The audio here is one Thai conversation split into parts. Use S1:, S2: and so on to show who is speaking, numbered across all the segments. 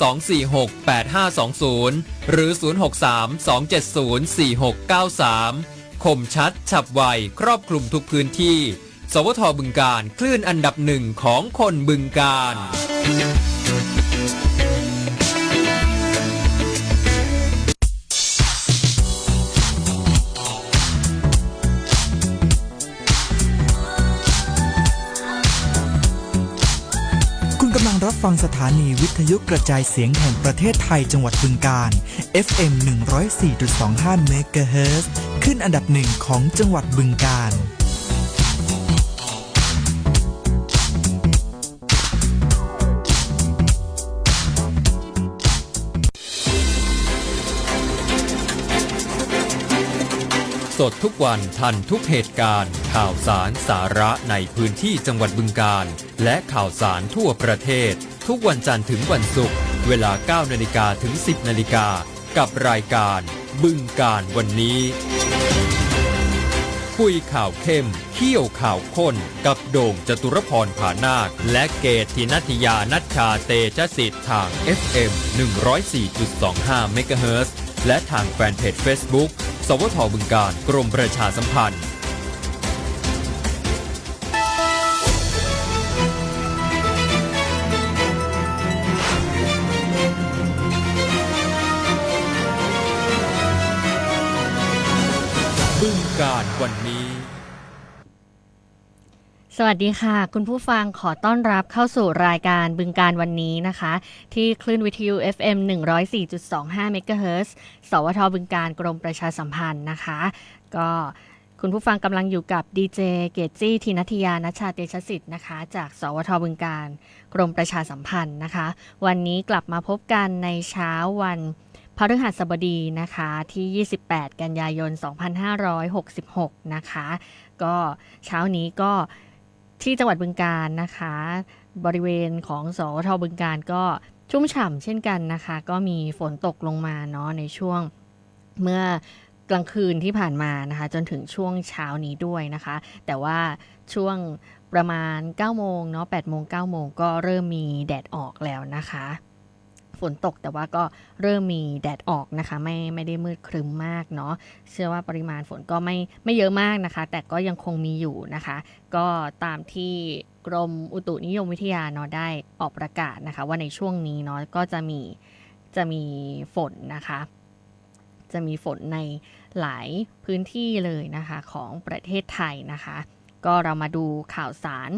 S1: 063-246-8520 หรือ 063-270-4693 คมชัด ฉับไว ครอบคลุมทุกพื้นที่ สวทบึงการ คลื่นอันดับหนึ่งของคนบึงการ
S2: ฟังสถานีวิทยุกระจายเสียงแห่งประเทศไทยจังหวัดบึงกาฬ FM 104.25 MHz ขึ้นอันดับหนึ่งของจังหวัดบึงกาฬ
S1: สดทุกวันทันทุกเหตุการณ์ ข่าวสารสาระในพื้นที่จังหวัดบึงการ และข่าวสารทั่วประเทศ ทุกวันจันทร์ถึงวันศุกร์เวลา 9 นาฬิกาถึง 10 นาฬิกา กับรายการบึงการวันนี้ คุยข่าวเข้มเขี้ยวข่าวข้น กับโด่งจตุรพรผานาค และเกตทินัทยานัชชาเตชะสิทธิ์ทาง FM 104.25 เมกะเฮิรตซ์และทางแฟนเพจ Facebook สวทบึงการกรมประชาสัมพันธ์ วันนี้
S3: สวัสดีค่ะ คุณผู้ฟังขอต้อนรับเข้าสู่รายการบึงการวันนี้นะคะ ที่คลื่นวิทยุ FM 104.25เมกะเฮิรตซ์สวทบึงการกรมประชาสัมพันธ์นะคะ ก็คุณผู้ฟังกำลังอยู่กับดีเจเกตจี้ธินัทยานชชาเตชะสิทธิ์นะคะ จากสวทบึงการกรมประชาสัมพันธ์นะคะ วันนี้กลับมาพบกันในเช้าวัน พฤหัสบดีนะคะที่ 28 กันยายน 2566 นะคะ ก็เช้านี้ก็ที่จังหวัดบึงการนะคะ บริเวณของสวทบึงการก็ชุ่มฉ่ำเช่นกันนะคะ ก็มีฝนตกลงมาเนาะในช่วงเมื่อกลางคืนที่ผ่านมานะคะ จนถึงช่วงเช้านี้ด้วยนะคะ แต่ว่าช่วงประมาณ9โมงเนาะ8โมง9โมงก็เริ่มมีแดดออกแล้วนะคะ ฝนตกแต่ว่าก็เริ่มมีแดดออกนะคะ ไม่ไม่ได้มืดครึ้มมากเนาะเชื่อว่าปริมาณฝนก็ไม่ไม่เยอะมากนะคะ แต่ก็ยังคงมีอยู่นะคะ ก็ตามที่กรมอุตุนิยมวิทยาเนาะได้ออกประกาศนะคะ ว่าในช่วงนี้เนาะก็จะมีจะมีฝนนะคะ จะมีฝนในหลายพื้นที่เลยนะคะของประเทศไทยนะคะ ก็เรามาดูข่าวสาร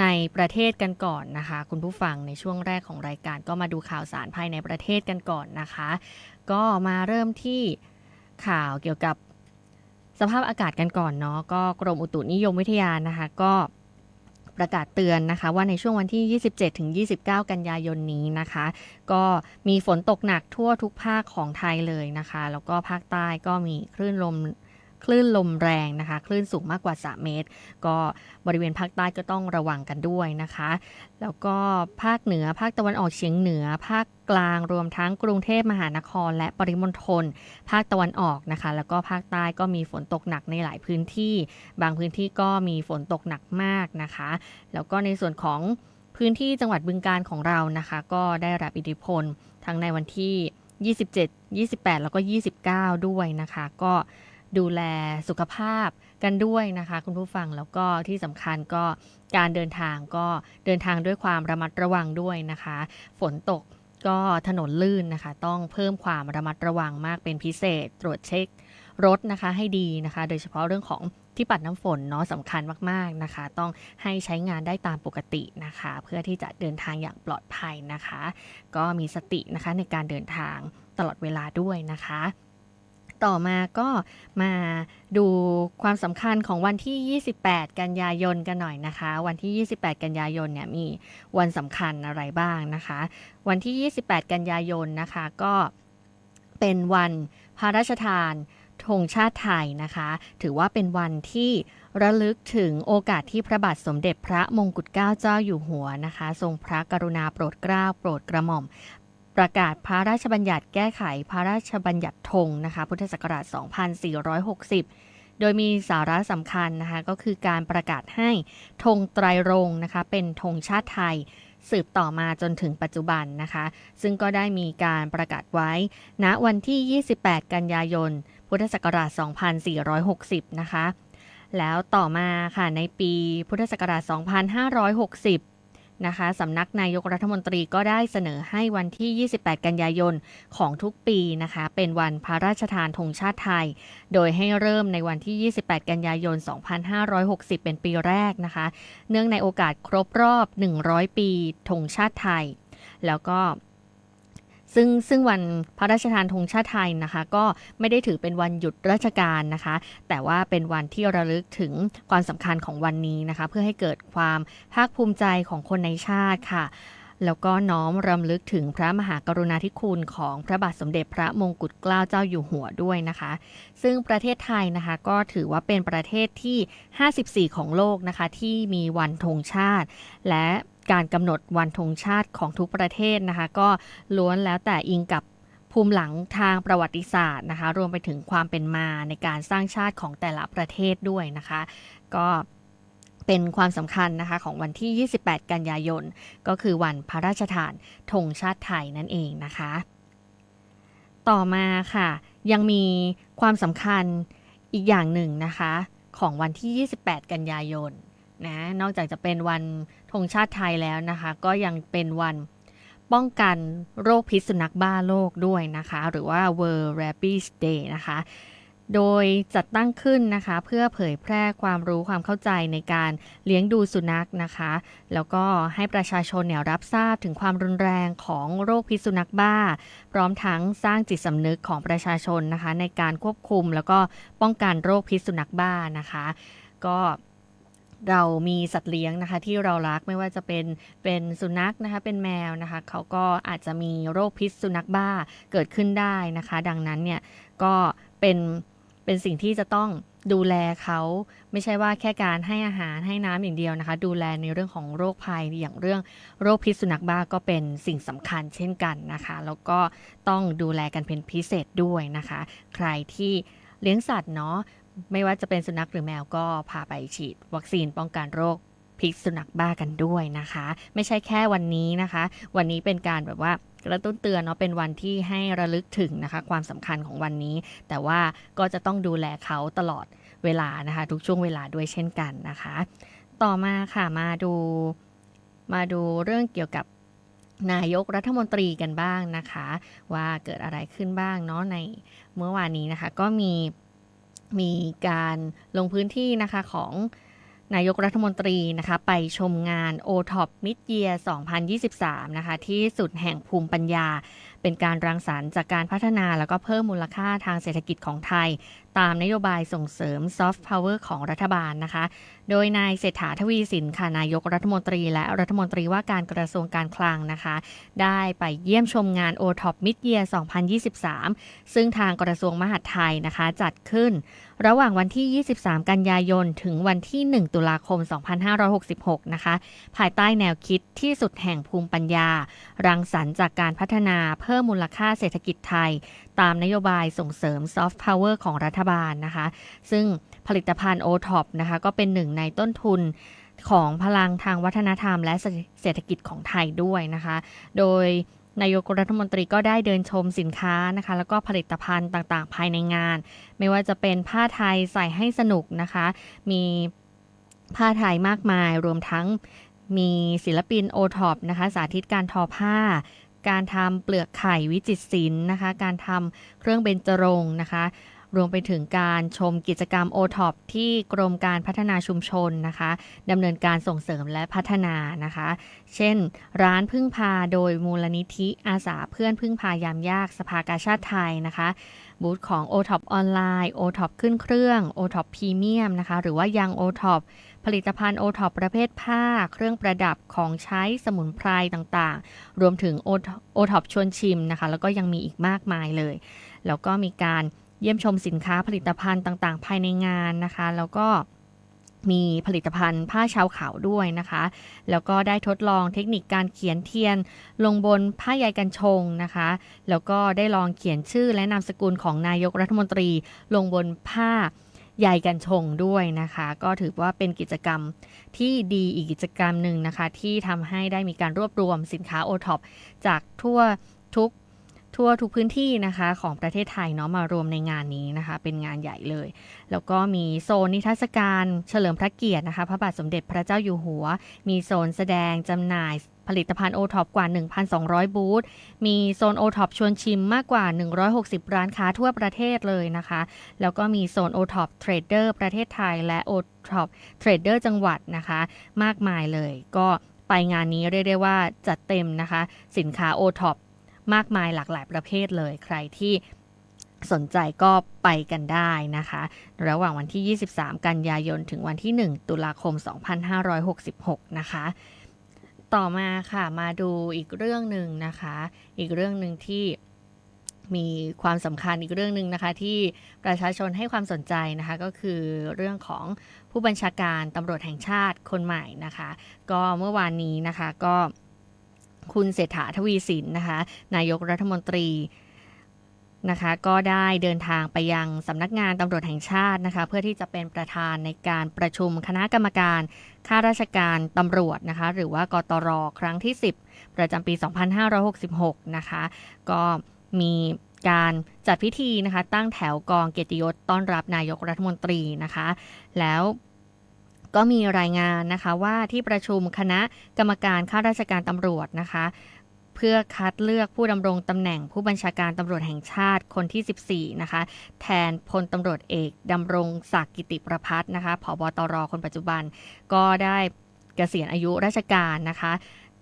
S3: ในประเทศกันก่อนนะคะ คุณผู้ฟังในช่วงแรกของรายการก็มาดูข่าวสารภายในประเทศกันก่อนนะคะ ก็มาเริ่มที่ข่าวเกี่ยวกับสภาพอากาศกันก่อนเนาะก็กรมอุตุนิยมวิทยานะคะ ก็ประกาศเตือนนะคะ ว่าในช่วงวันที่ 27ถึง29 กันยายนนี้นะคะ ก็มีฝนตกหนักทั่วทุกภาคของไทยเลยนะคะ แล้วก็ภาคใต้ก็มีคลื่นลม คลื่นลมแรงนะคะ คลื่นสูงมากกว่า 3 เมตร ก็บริเวณภาคใต้ก็ต้องระวังกันด้วยนะคะ แล้วก็ภาคเหนือภาคตะวันออกเฉียงเหนือ ภาคกลางรวมทั้งกรุงเทพมหานคร และปริมณฑลภาคตะวันออกนะคะ แล้วก็ภาคใต้ก็มีฝนตกหนักในหลายพื้นที่ บางพื้นที่ก็มีฝนตกหนักมากนะคะ แล้วก็ในส่วนของพื้นที่จังหวัดบึงการของเรานะคะ ก็ได้รับอิทธิพลทั้งในวันที่ 27 28 แล้วก็ 29 ด้วยนะคะ ก็ ดูแลสุขภาพกันด้วยนะคะคุณผู้ฟังแล้วก็ที่สำคัญก็การเดินทางก็เดินทางด้วยความระมัดระวังด้วยนะคะ ฝนตกก็ถนนลื่นนะคะ ต้องเพิ่มความระมัดระวังมากเป็นพิเศษ ตรวจเช็ครถนะคะให้ดีนะคะ โดยเฉพาะเรื่องของที่ปัดน้ำฝนเนาะสำคัญมากๆนะคะ ต้องให้ใช้งานได้ตามปกตินะคะ เพื่อที่จะเดินทางอย่างปลอดภัยนะคะ ก็มีสตินะคะในการเดินทางตลอดเวลาด้วยนะคะ ต่อมาก็มาดูความสำคัญของวันที่ 28 กันยายนกันหน่อยนะคะ วันที่ 28 กันยายนเนี่ยมีวันสำคัญอะไรบ้างนะคะ วันที่ 28 กันยายนนะคะก็เป็นวันพระราชทานธงชาติไทยนะคะ ถือว่าเป็นวันที่ระลึกถึงโอกาสที่พระบาทสมเด็จพระมงกุฎเกล้าเจ้าอยู่หัวนะคะ ทรงพระกรุณาโปรดเกล้าโปรดกระหม่อม ประกาศพระราชบัญญัติแก้ไขพระราชบัญญัติธงนะคะพุทธศักราช 2460 โดยมีสาระสำคัญนะคะก็คือการประกาศให้ธงไตรรงค์นะคะเป็นธงชาติไทย สืบต่อมาจนถึงปัจจุบันนะคะ ซึ่งก็ได้มีการประกาศไว้ ณวันที่ 28 กันยายน พุทธศักราช 2460 นะคะแล้วต่อมาค่ะในปีพุทธศักราช 2560 นะคะสำนักนายกรัฐมนตรีก็ได้เสนอให้วันที่ 28 กันยายนของทุกปีนะคะ เป็นวันพระราชทานธงชาติไทย โดยให้เริ่มในวันที่ 28 กันยายน 2560 เป็นปีแรกนะคะ เนื่องในโอกาสครบรอบ 100 ปีธงชาติไทย แล้วก็ ซึ่งซึ่งวันพระราชทานธงชาติไทยนะคะ ก็ไม่ได้ถือเป็นวันหยุดราชการนะคะ แต่ว่าเป็นวันที่ระลึกถึงความสำคัญของวันนี้นะคะ เพื่อให้เกิดความภาคภูมิใจของคนในชาติค่ะแล้วก็น้อมรำลึกถึงพระมหากรุณาธิคุณของพระบาทสมเด็จพระมงกุฎเกล้าเจ้าอยู่หัวด้วยนะคะ ซึ่งประเทศไทยนะคะก็ถือว่าเป็นประเทศที่ 54 ของโลกนะคะที่มีวันธงชาติ และ การกำหนดวันธงชาติของทุกประเทศนะคะ ก็ล้วนแล้วแต่อิงกับภูมิหลังทางประวัติศาสตร์นะคะ รวมไปถึงความเป็นมาในการสร้างชาติของแต่ละประเทศด้วยนะคะ ก็เป็นความสำคัญนะคะของวันที่ 28 กันยายน ก็คือวันพระราชทานธงชาติไทยนั่นเองนะคะ ต่อมาค่ะ ยังมีความสำคัญอีกอย่างหนึ่งนะคะ ของวันที่ 28 กันยายน นะ นอกจากจะเป็นวันธงชาติไทยแล้วนะคะ ก็ยังเป็นวันป้องกันโรคพิษสุนัขบ้าโลกด้วยนะคะ หรือว่า World Rabies Day นะคะ โดยจัดตั้งขึ้นนะคะ เพื่อเผยแพร่ความรู้ความเข้าใจในการเลี้ยงดูสุนัขนะคะ แล้วก็ให้ประชาชนเนี่ยรับทราบถึงความรุนแรงของโรคพิษสุนัขบ้า พร้อมทั้งสร้างจิตสำนึกของประชาชนนะคะ ในการควบคุมแล้วก็ป้องกันโรคพิษสุนัขบ้านะคะ ก็ เรามีสัตว์เลี้ยงนะคะ ที่เรารักไม่ว่าจะเป็นเป็นสุนัขนะคะ เป็นแมวนะคะเขาก็อาจจะมีโรคพิษสุนัขบ้าเกิดขึ้นได้นะคะ ดังนั้นเนี่ยก็เป็นเป็นสิ่งที่จะต้องดูแลเขาไม่ใช่ว่าแค่การให้อาหารให้น้ำอย่างเดียวนะคะ ดูแลในเรื่องของโรคภัยอย่างเรื่องโรคพิษสุนัขบ้าก็เป็นสิ่งสำคัญเช่นกันนะคะ แล้วก็ต้องดูแลกันเป็นพิเศษด้วยนะคะ ใครที่เลี้ยงสัตว์เนาะ ไม่ว่าจะเป็นสุนัขหรือแมวก็พาไปฉีด วัคซีนป้องกันโรคพิษสุนัขบ้ากันด้วยนะคะ ไม่ใช่แค่วันนี้นะคะ วันนี้เป็นการแบบว่ากระตุ้นเตือนเนาะเป็นวันที่ให้ระลึกถึงนะคะ ความสำคัญของวันนี้ แต่ว่าก็จะต้องดูแลเขาตลอดเวลานะคะ ทุกช่วงเวลาด้วยเช่นกันนะคะ ต่อมาค่ะมาดูมาดูเรื่องเกี่ยวกับนายกรัฐมนตรีกันบ้างนะคะ ว่าเกิดอะไรขึ้นบ้างเนาะในเมื่อวานนี้นะคะ ก็มี มีการลงพื้นที่นะคะของนายกรัฐมนตรีนะคะไปชมงาน o t o p Mid Year 2023 นะคะที่สุดแห่งภูมิปัญญา เป็นการรังสรรค์จากการพัฒนาแล้วก็เพิ่มมูลค่าทางเศรษฐกิจของไทย ตามนโยบายส่งเสริมซอฟต์พาวเวอร์ของรัฐบาลนะคะ โดยนายเศรษฐาทวีสินค่ะนายกรัฐมนตรี และรัฐมนตรีว่าการกระทรวงการคลังนะคะ ได้ไปเยี่ยมชมงาน o t o p Mid Year 2023 ซึ่งทางกระทรวงมหาดไทยนะคะจัดขึ้น ระหว่างวันที่ 23 กันยายน ถึงวันที่ 1 ตุลาคม 2566 นะคะ ภายใต้แนวคิดที่สุดแห่งภูมิปัญญา รังสรรค์จากการพัฒนาเพิ่พิ่มมูลค่าเศรษฐกิจไทย ตามนโยบายส่งเสริมซอฟต์พาวเวอร์ของรัฐบาลนะคะ ซึ่งผลิตภัณฑ์ o t o p นะคะก็เป็นหนึ่งในต้นทุนของพลังทางวัฒนธรรม และเศรษฐกิจของไทยด้วยนะคะ โดยนายกรัฐมนตรีก็ได้เดินชมสินค้านะคะ แล้วก็ผลิตภัณฑ์ต่างๆ ภายในงาน ไม่ว่าจะเป็นผ้าไทยใส่ให้สนุกนะคะ มีผ้าไทยมากมาย รวมทั้งมีศิลปินโอท็อปนะคะ สาธิตการทอผ้า การทำเปลือกไข่วิจิตรศิลป์นะคะ การทำเครื่องเบญจรงค์นะคะ รวมไปถึงการชมกิจกรรมโอท็อปที่กรมการพัฒนาชุมชนนะคะดำเนินการส่งเสริมและพัฒนานะคะ เช่น ร้านพึ่งพาโดยมูลนิธิอาสาเพื่อนพึ่งพายามยากสภากาชาติไทยนะคะบูธของ o t o p ออนไลน์ o t o p ขึ้นเครื่อง o t o p พรีเมียมนะคะ หรือว่ายัง o t o p ผลิตภัณฑ์ o t o p ประเภทผ้า เครื่องประดับของใช้สมุนไพรต่างๆ รวมถึง o t o p ชวนชิมนะคะ แล้วก็ยังมีอีกมากมายเลย แล้วก็มีการเยี่ยมชมสินค้าผลิตภัณฑ์ต่างๆ ภายในงานนะคะ แล้วก็มีผลิตภัณฑ์ผ้าชาวเขาด้วยนะคะ แล้วก็ได้ทดลองเทคนิคการเขียนเทียน ลงบนผ้าใยกันชงนะคะ แล้วก็ได้ลองเขียนชื่อและนามสกุลของนายกรัฐมนตรี ลงบนผ้า ใยกัญชงด้วยนะคะ ก็ถือว่าเป็นกิจกรรมที่ดีอีกกิจกรรมหนึ่งนะคะ ที่ทำให้ได้มีการรวบรวมสินค้าโอท็อปจากทั่วทุกทั่วทุกพื้นที่นะคะของประเทศไทยเนาะมารวมในงานนี้นะคะ เป็นงานใหญ่เลย แล้วก็มีโซนนิทรรศการเฉลิมพระเกียรตินะคะ พระบาทสมเด็จพระเจ้าอยู่หัว มีโซนแสดงจำหน่าย ผลิตภัณฑ์โอท็อปกว่า 1,200 บูธ มีโซนโอท็อปชวนชิมมากกว่า 160 ร้านค้าทั่วประเทศเลยนะคะ แล้วก็มีโซนโอท็อปเทรดเดอร์ประเทศไทยและโอท็อปเทรดเดอร์จังหวัดนะคะ มากมายเลย ก็ไปงานนี้เรียกได้ว่าจัดเต็มนะคะ สินค้าโอท็อปมากมายหลากหลายประเภทเลย ใครที่สนใจก็ไปกันได้นะคะ ระหว่างวันที่ 23 กันยายน ถึงวันที่ 1 ตุลาคม 2566 นะคะ ต่อมาค่ะมาดูอีกเรื่องหนึ่งนะคะ อีกเรื่องหนึ่งที่มีความสำคัญอีกเรื่องหนึ่งนะคะ ที่ประชาชนให้ความสนใจนะคะ ก็คือเรื่องของผู้บัญชาการตำรวจแห่งชาติคนใหม่นะคะ ก็เมื่อวานนี้นะคะก็คุณเศรษฐาทวีสินนะคะ นายกรัฐมนตรี นะคะ ก็ได้เดินทางไปยังสำนักงานตำรวจแห่งชาตินะคะ เพื่อที่จะเป็นประธานในการประชุมคณะกรรมการข้าราชการตำรวจนะคะ หรือว่ากตรครั้งที่ 10 ประจำปี 2566 นะคะ ก็มีการจัดพิธีนะคะ ตั้งแถวกองเกียรติยศต้อนรับนายกรัฐมนตรีนะคะ แล้วก็มีรายงานนะคะว่าที่ประชุมคณะกรรมการข้าราชการตำรวจนะคะ พื่อคัดเลือกผู้ดำรงตำแหน่งผู้บัญชาการตำรวจแห่งชาติคนที่ 14 นะคะ แทนพลตำรวจเอกดำรงศักดิ์กิติประพัฒนะคะผบตรคนปัจจุบัน ก็ได้เกษียณอายุราชการนะคะ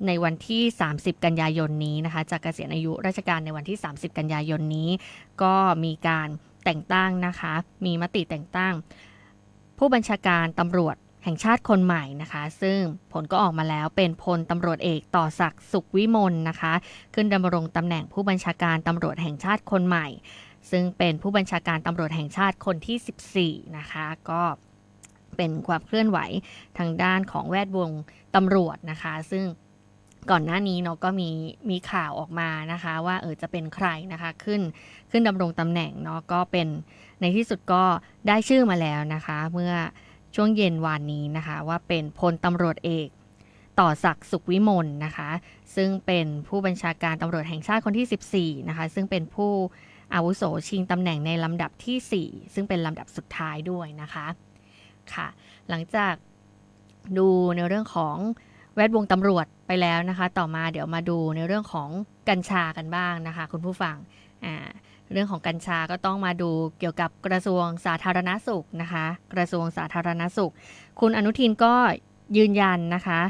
S3: ในวันที่ 30 กันยายนนี้นะคะจากเกษียณอายุราชการในวันที่ 30 กันยายนนี้ ก็มีการแต่งตั้งนะคะ มีมติแต่งตั้ง ผู้บัญชาการตำรวจ แห่งชาติคนใหม่นะคะ ซึ่งผลก็ออกมาแล้วเป็นพลตำรวจเอกต่อศักดิ์สุขวิมลนะคะ ขึ้นดำรงตำแหน่งผู้บัญชาการตำรวจแห่งชาติคนใหม่ ซึ่งเป็นผู้บัญชาการตำรวจแห่งชาติคนที่ 14 นะคะ ก็เป็นความเคลื่อนไหวทางด้านของแวดวงตำรวจนะคะ ซึ่งก่อนหน้านี้เนาะก็มีมีข่าวออกมานะคะ ว่าเออจะเป็นใครนะคะขึ้นขึ้นดำรงตำแหน่งเนาะก็เป็นในที่สุดก็ได้ชื่อมาแล้วนะคะ เมื่อ ช่วงเย็นวานนี้นะคะว่าเป็นพลตำรวจเอก ต่อศักดิ์สุขวิมลนะคะ ซึ่งเป็นผู้บัญชาการตำรวจแห่งชาติคนที่ 14 นะคะ ซึ่งเป็นผู้อาวุโสชิงตำแหน่งในลำดับที่ 4 ซึ่งเป็นลำดับสุดท้ายด้วยนะคะค่ะ หลังจากดูในเรื่องของแวดวงตำรวจไปแล้วนะคะ ต่อมาเดี๋ยวมาดูในเรื่องของกัญชากันบ้างนะคะ คุณผู้ฟังอ่า เรื่องของกัญชาก็ต้องมาดูเกี่ยวกับกระทรวงสาธารณสุขนะคะ กระทรวงสาธารณสุข คุณอนุทินก็ยืนยันนะคะ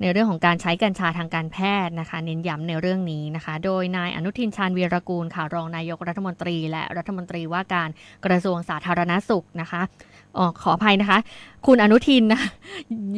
S3: ในเรื่องของการใช้กัญชาทางการแพทย์นะคะ เน้นย้ำในเรื่องนี้นะคะ โดยนายอนุทินชาญวีรกูลค่ะรองนายกรัฐมนตรี และรัฐมนตรีว่าการกระทรวงสาธารณสุขนะคะออขออภัยนะคะ คุณอนุทินนะ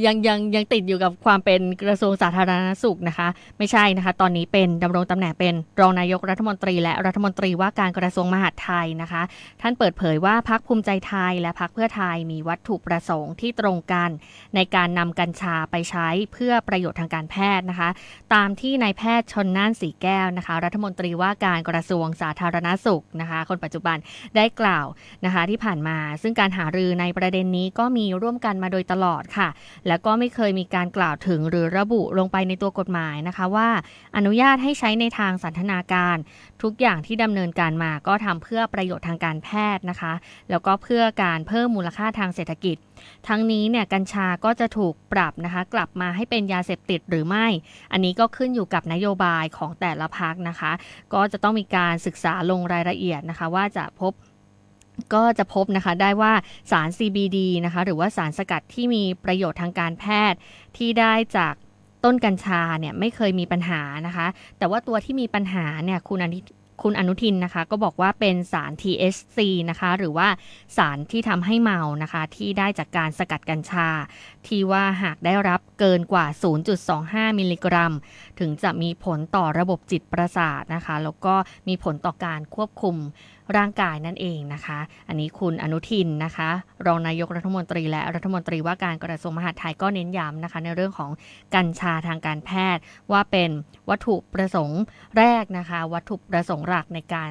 S3: ยังยังยังติดอยู่กับความเป็นกระทรวงสาธารณสุขนะคะ ไม่ใช่นะคะ ตอนนี้เป็นดำรงตำแหน่งเป็นรองนายกรัฐมนตรี และรัฐมนตรีว่าการกระทรวงมหาดไทยนะคะ ท่านเปิดเผยว่าพักภูมิใจไทยและพักเพื่อไทยมีวัตถุประสงค์ที่ตรงกัน ในการนำกัญชาไปใช้เพื่อประโยชน์ทางการแพทย์นะคะ ตามที่นายแพทย์ชนน่านสีแก้วนะคะ รัฐมนตรีว่าการกระทรวงสาธารณสุขนะคะ คนปัจจุบันได้กล่าวนะคะที่ผ่านมา ซึ่งการหารือในประเด็นนี้ก็มีร่วมกันมาโดยตลอดค่ะ และก็ไม่เคยมีการกล่าวถึงหรือระบุลงไปในตัวกฎหมายนะคะว่า อนุญาตให้ใช้ในทางสันทนาการ ทุกอย่างที่ดำเนินการมาก็ทำเพื่อประโยชน์ทางการแพทย์นะคะ แล้วก็เพื่อการเพิ่มมูลค่าทางเศรษฐกิจ ทั้งนี้เนี่ยกัญชาก็จะถูกปรับนะคะกลับมาให้เป็นยาเสพติดหรือไม่ อันนี้ก็ขึ้นอยู่กับนโยบายของแต่ละพักนะคะ ก็จะต้องมีการศึกษาลงรายละเอียดนะคะ ว่าจะพบ ก็จะพบนะคะได้ว่าสาร CBD นะคะหรือว่าสารสกัดที่มีประโยชน์ทางการแพทย์ที่ได้จากต้นกัญชาเนี่ยไม่เคยมีปัญหานะคะ แต่ว่าตัวที่มีปัญหาเนี่ยคุณอนุคุณอนุทินนะคะก็บอกว่าเป็นสาร THC นะคะหรือว่าสารที่ทำให้เมานะคะที่ได้จากการสกัดกัญชา ที่ว่าหากได้รับเกินกว่า 0.25 มิลลิกรัม ถึงจะมีผลต่อระบบจิตประสาทนะคะ แล้วก็มีผลต่อการควบคุม ร่างกายนั่นเองนะคะ อันนี้คุณอนุทินนะคะ รองนายกรัฐมนตรีและรัฐมนตรีว่าการกระทรวงมหาดไทยก็เน้นย้ำนะคะ ในเรื่องของกัญชาทางการแพทย์ ว่าเป็นวัตถุประสงค์แรกนะคะ วัตถุประสงค์หลักในการ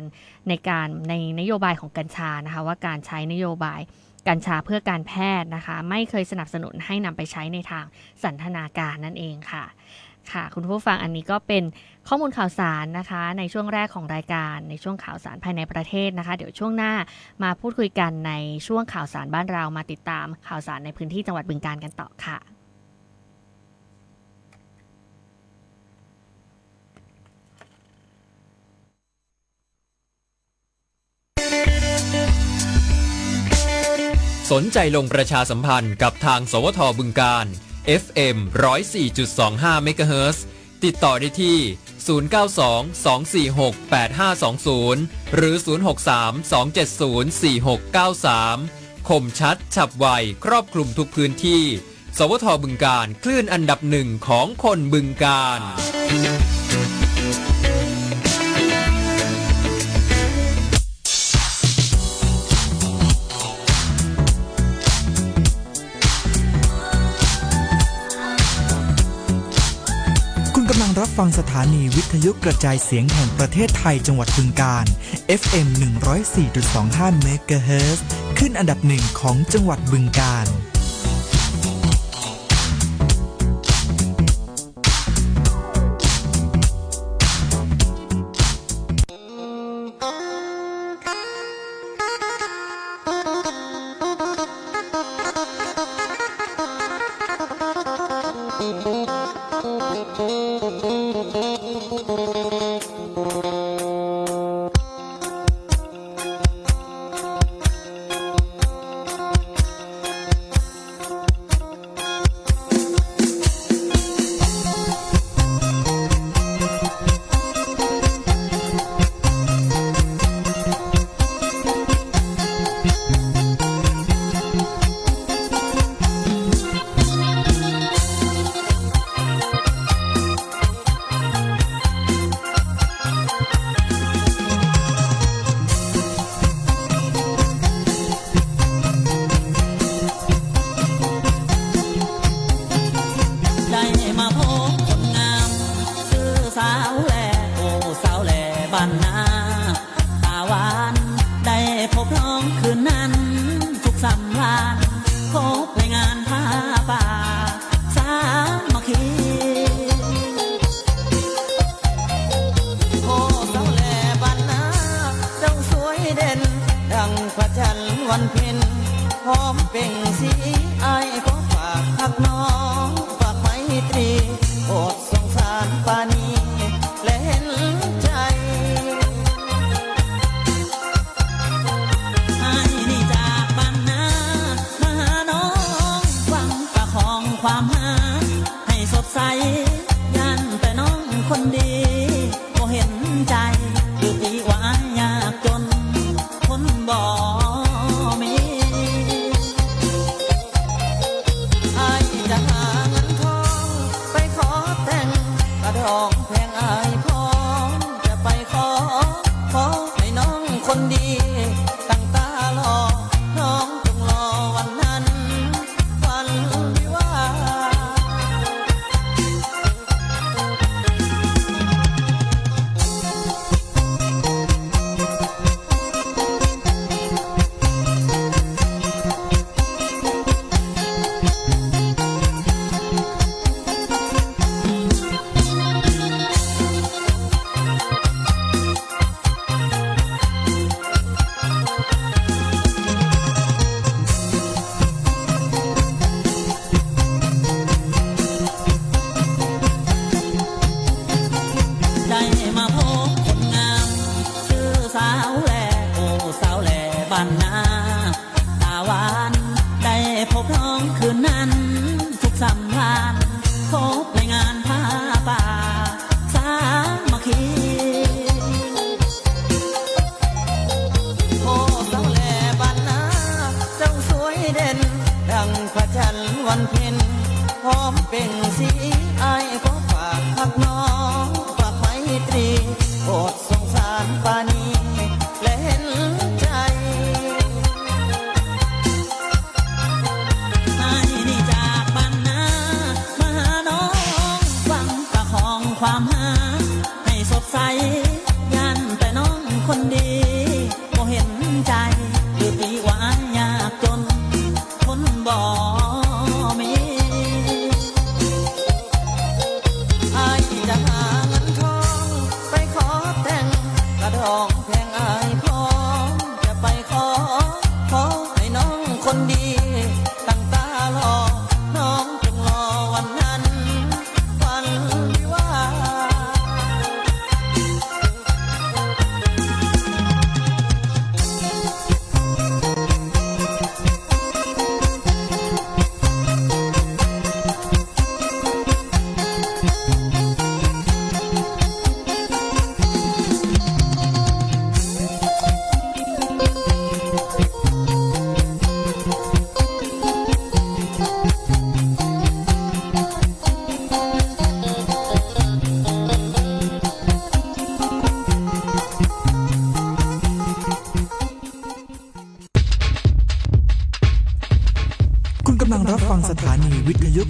S3: ในการในนโยบายของกัญชานะคะ ว่าการใช้นโยบายกัญชาเพื่อการแพทย์นะคะ ไม่เคยสนับสนุนให้นำไปใช้ในทางสันทนาการนั่นเองค่ะ ค่ะ คุณผู้ฟังอันนี้ก็เป็นข้อมูลข่าวสารนะคะ ในช่วงแรกของรายการในช่วงข่าวสารภายในประเทศนะคะ เดี๋ยวช่วงหน้ามาพูดคุยกันในช่วงข่าวสารบ้านเรามาติดตามข่าวสารในพื้นที่จังหวัดบึงการกันต่อค่ะ
S1: สนใจลงประชาสัมพันธ์กับทาง สวทบึงการ FM 104.25 MHz ติดต่อได้ที่ 092 246 8520 หรือ 063 270 4693 คมชัดฉับไว ครอบคลุมทุกพื้นที่ สวทบึงการ คลื่นอันดับหนึ่งของคนบึงการำ
S2: ลังรับฟังสถานีวิทยุกระจายเสียงแห่งประเทศไทยจังหวัดบึงการ FM 104.25 MHz ขึ้นอันดับหนึ่งของจังหวัดบึงการ
S4: ต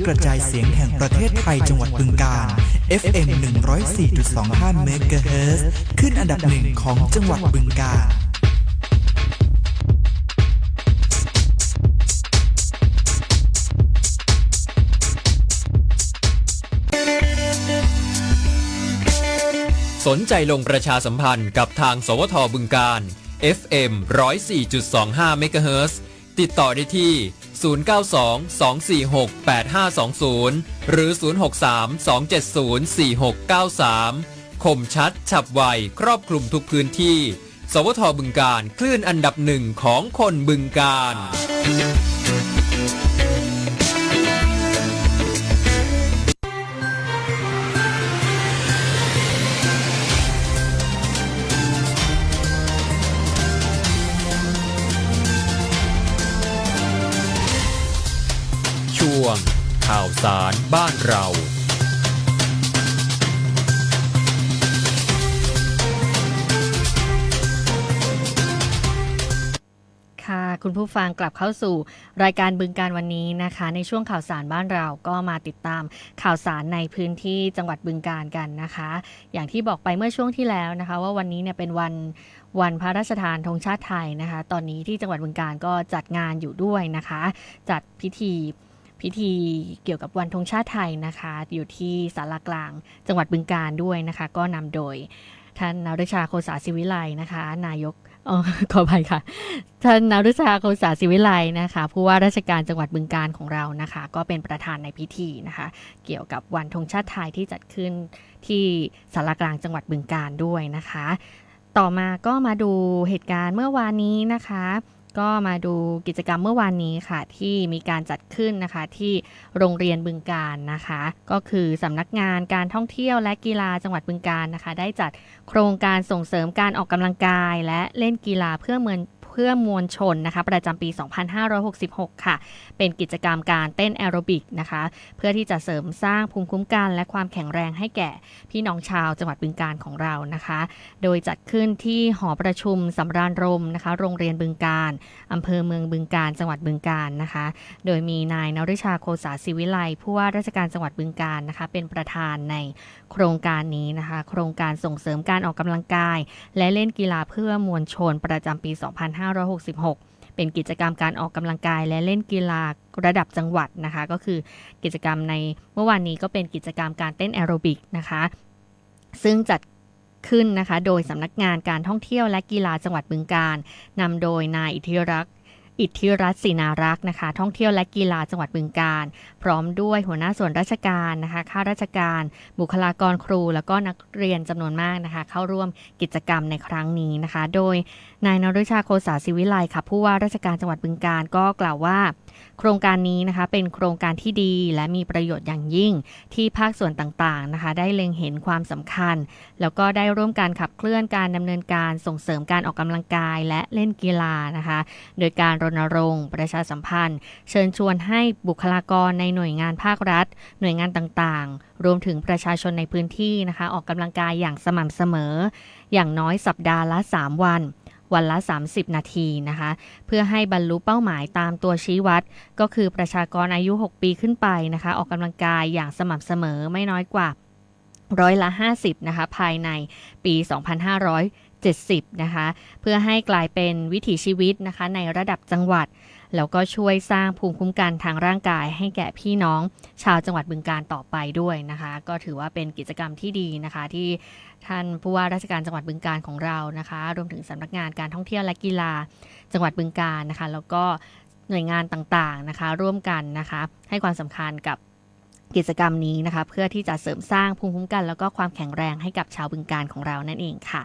S4: กระจายเสียงแห่งประเท
S2: ศไทยจังหวัดบึงกาฬ FM 104.25เมกะเฮิรตซ์ขึ้นอันดับหนึ่งของจังหวัดบึงกาฬ
S1: สนใจลงประชาสัมพันธ์กับทาง สวทบึงการ FM 104.25เมกะเฮิรตซ์ติดต่อได้ที่092 0922468520 หรือ 063 270 4693 คมชัด ฉับไว ครอบคลุมทุกพื้นที่ สวทบึงการ คลื่นอันดับหนึ่งของคนบึงการ ข่าวสารบ้านเรา
S3: ค่ะ คุณผู้ฟังกลับเข้าสู่รายการบึงการวันนี้นะคะ ในช่วงข่าวสารบ้านเราก็มาติดตามข่าวสารในพื้นที่จังหวัดบึงการกันนะคะ อย่างที่บอกไปเมื่อช่วงที่แล้วนะคะ ว่าวันนี้เนี่ยเป็นวันวันพระราชทานธงชาติไทยนะคะ ตอนนี้ที่จังหวัดบึงการก็จัดงานอยู่ด้วยนะคะ จัดพิธี พิธีเกี่ยวกับวันธงชาติไทยนะคะ อยู่ที่ศาลากลางจังหวัดบึงการด้วยนะคะ ก็นำโดยท่านนฤชาโคสาศิวิไลนะคะ นายกออขออภัยค่ะ ท่านนฤชาโคสาศิวิไลนะคะ ผู้ว่าราชการจังหวัดบึงการของเรานะคะ ก็เป็นประธานในพิธีนะคะ เกี่ยวกับวันธงชาติไทยที่จัดขึ้นที่สารกลางจังหวัดบึงการด้วยนะคะ ต่อมาก็มาดูเหตุการณ์เมื่อวานนี้นะคะ ก็มาดูกิจกรรมเมื่อวานนี้ค่ะ ที่มีการจัดขึ้นนะคะที่โรงเรียนบึงการนะคะ ก็คือสำนักงานการท่องเที่ยวและกีฬาจังหวัดบึงการนะคะ ได้จัดโครงการส่งเสริมการออกกำลังกาย และเล่นกีฬาเพื่อเมือง พื่อมวลชนนะคะ ประจำปี 2566 ค่ะ เป็นกิจกรรมการเต้นแอโรบิกนะคะ เพื่อที่จะเสริมสร้างภูมิคุ้มกันและความแข็งแรงให้แก่พี่น้องชาวจังหวัดบึงการของเรานะคะ โดยจัดขึ้นที่หอประชุมสำราญรมนะคะ โรงเรียนบึงการอำเภอเมืองบึงการจังหวัดบึงการนะคะ โดยมีนายนริชาโคสาศิวิไลผู้ว่าราชการจังหวัดบึงการนะคะ เป็นประธานในโครงการนี้นะคะ โครงการส่งเสริมการออกกำลังกาย และเล่นกีฬาเพื่อมวลชนประจำปี 2566 เป็นกิจกรรมการออกกำลังกาย และเล่นกีฬาระดับจังหวัดนะคะ ก็คือกิจกรรมในเมื่อวานนี้ก็เป็นกิจกรรมการเต้นแอโรบิกนะคะ ซึ่งจัดขึ้นนะคะ โดยสำนักงานการท่องเที่ยวและกีฬาจังหวัดบึงการนำโดยนายอิทธิรักษ์ อิทธิรัตน์ศินารักษ์นะคะ ท่องเที่ยวและกีฬาจังหวัดบึงการ พร้อมด้วยหัวหน้าส่วนราชการนะคะข้าราชการ บุคลากรครู แล้วก็นักเรียนจำนวนมากนะคะ เข้าร่วมกิจกรรมในครั้งนี้นะคะ โดยนายนรุชาโคสาศิวิไลค่ะผู้ว่าราชการจังหวัดบึงการก็กล่าวว่า โครงการนี้นะคะเป็นโครงการที่ดีและมีประโยชน์อย่างยิ่งที่ภาคส่วนต่างๆนะคะ ได้เล็งเห็นความสำคัญ แล้วก็ได้ร่วมการขับเคลื่อนการดำเนินการส่งเสริมการออกกำลังกายและเล่นกีฬานะคะ โดยการรณรงค์ ประชาสัมพันธ์ เชิญชวนให้บุคลากรในหน่วยงานภาครัฐ หน่วยงานต่างๆ รวมถึงประชาชนในพื้นที่นะคะ ออกกำลังกายอย่างสม่ำเสมอ อย่างน้อยสัปดาห์ละ 3 วัน วันละ 30 นาทีนะคะ เพื่อให้บรรลุเป้าหมายตามตัวชี้วัด ก็คือประชากรอายุ 6 ปีขึ้นไปนะคะ ออกกำลังกายอย่างสม่ำเสมอไม่น้อยกว่าร้อยละ 50 นะคะ ภายในปี 2570 นะคะ เพื่อให้กลายเป็นวิถีชีวิตนะคะ ในระดับจังหวัด แล้วก็ช่วยสร้างภูมิคุ้มกันทางร่างกาย ให้แก่พี่น้องชาวจังหวัดบึงการต่อไปด้วยนะคะ ก็ถือว่าเป็นกิจกรรมที่ดีนะคะ ที่ท่านผู้ว่าราชการจังหวัดบึงการของเรานะคะ รวมถึงสำนักงานการท่องเที่ยวและกีฬาจังหวัดบึงการนะคะ แล้วก็หน่วยงานต่างๆนะคะ ร่วมกันนะคะ ให้ความสำคัญกับกิจกรรมนี้นะคะ เพื่อที่จะเสริมสร้างภูมิคุ้มกัน แล้วก็ความแข็งแรงให้กับชาวบึงการของเรานั่นเองค่ะ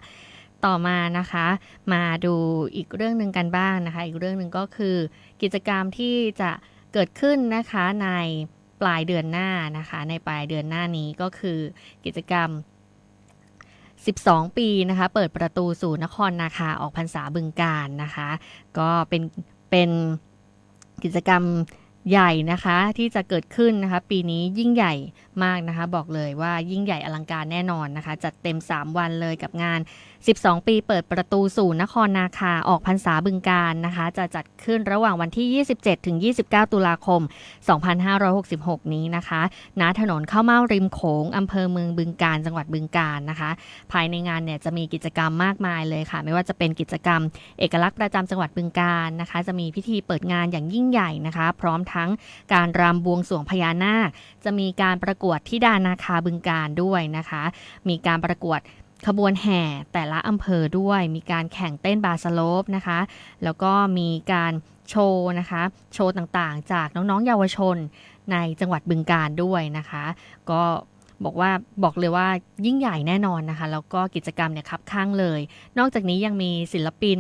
S3: ต่อมานะคะ มาดูอีกเรื่องหนึ่งกันบ้างนะคะ อีกเรื่องหนึ่งก็คือกิจกรรมที่จะเกิดขึ้นนะคะในปลายเดือนหน้านะคะ ในปลายเดือนหน้านี้ก็คือกิจกรรม 12 ปีนะคะ เปิดประตูสู่นครนาคาออกพรรษาบึงการนะคะ ก็เป็นเป็นกิจกรรมใหญ่นะคะที่จะเกิดขึ้นนะคะ ปีนี้ยิ่งใหญ่มากนะคะ บอกเลยว่ายิ่งใหญ่อลังการแน่นอนนะคะ จัดเต็ม 3 วันเลยกับงาน 12 ปีเปิดประตูสู่นครนาคาออกพรรษาบึงการนะคะ จะจัดขึ้นระหว่างวันที่ 27 ถึง 29 ตุลาคม 2566 นี้นะคะณถนนข้าวเม่าริมโขงอำเภอเมืองบึงการจังหวัดบึงการนะคะ ภายในงานเนี่ยจะมีกิจกรรมมากมายเลยค่ะ ไม่ว่าจะเป็นกิจกรรม เอกลักษณ์ประจำจังหวัดบึงการนะคะ จะมีพิธีเปิดงานอย่างยิ่งใหญ่นะคะ พร้อมทั้งการรำบวงสรวงพญานาค จะมีการประกวดที่ดานาคาบึงการด้วยนะคะ มีการประกวด ขบวนแห่แต่ละอำเภอด้วย มีการแข่งเต้นบาสโลปนะคะ แล้วก็มีการโชว์นะคะ โชว์ต่างๆ จากน้องๆเยาวชนในจังหวัดบึงการด้วยนะคะ ก็บอกว่าบอกเลยว่ายิ่งใหญ่แน่นอนนะคะ แล้วก็กิจกรรมเนี่ยคับข้างเลย นอกจากนี้ยังมีศิลปิน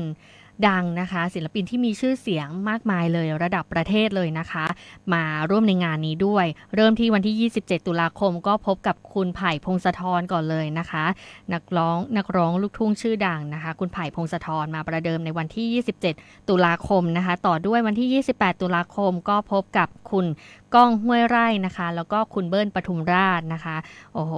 S3: ดังนะคะ ศิลปินที่มีชื่อเสียงมากมายเลยระดับประเทศเลยนะคะ มาร่วมในงานนี้ด้วย เริ่มที่วันที่ 27 ตุลาคมก็พบกับคุณไผ่พงศธรก่อนเลยนะคะ นักร้องนักร้องลูกทุ่งชื่อดังนะคะ คุณไผ่พงศธรมาประเดิมในวันที่ 27 ตุลาคมนะคะ ต่อด้วยวันที่ 28 ตุลาคมก็พบกับคุณก้องห้วยไร่นะคะ แล้วก็คุณเบิ้ลปทุมราชนะคะโอ้โห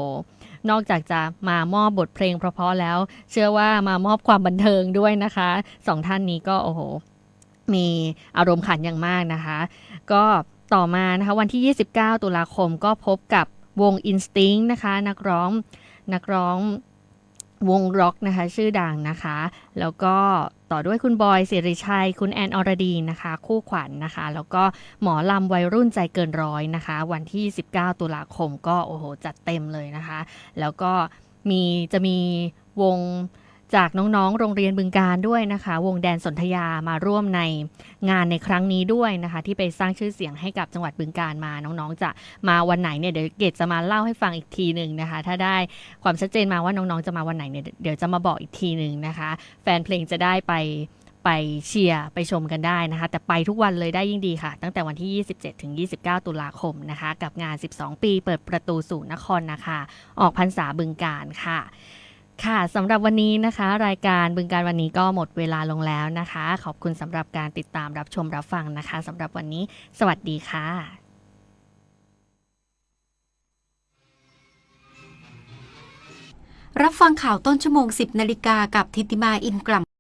S3: นอกจากจะมามอบบทเพลงเพราะๆแล้ว เชื่อว่ามามอบความบันเทิงด้วยนะคะสองท่านนี้ก็โอ้โหมีอารมณ์ขันอย่างมากนะคะ ก็ต่อมานะคะวันที่ 29 ตุลาคมก็พบกับวง Instinct นะคะ นักร้องนักร้อง วงร็อกนะคะ ชื่อดังนะคะ แล้วก็ต่อด้วยคุณบอยสิริชัย คุณแอนอรดีนะคะ คู่ขวัญนะคะ แล้วก็หมอลำวัยรุ่นใจเกินร้อยนะคะ วันที่ 19 ตุลาคมก็โอ้โห จัดเต็มเลยนะคะ แล้วก็มีจะมีวง จากน้องๆ โรงเรียนบึงการด้วยนะคะ วงแดนสนธยามาร่วมในงานในครั้งนี้ด้วยนะคะ ที่ไปสร้างชื่อเสียงให้กับจังหวัดบึงการมาน้องๆ จะมาวันไหนเนี่ยเดี๋ยวเกดจะมาเล่าให้ฟังอีกทีหนึ่งนะคะ ถ้าได้ความชัดเจนมาว่าน้องๆ จะมาวันไหนเนี่ยเดี๋ยวจะมาบอกอีกทีหนึ่งนะคะ แฟนเพลงจะได้ไปไปเชียร์ไปชมกันได้นะคะ แต่ไปทุกวันเลยได้ยิ่งดีค่ะ ตั้งแต่วันที่ 27 ถึง 29 ตุลาคมนะคะ กับงาน 12 ปี เปิดประตูสู่นครนะคะออกพรรษาบึงการค่ะ ค่ะสำหรับวันนี้นะคะ รายการบึงการวันนี้ก็หมดเวลาลงแล้วนะคะ ขอบคุณสำหรับการติดตามรับชมรับฟังนะคะสำหรับวันนี้ สวัสดีค่ะ
S5: รับฟังข่าวต้นชั่วโมง 10 นาฬิกากับทิติมาอินกล่ำ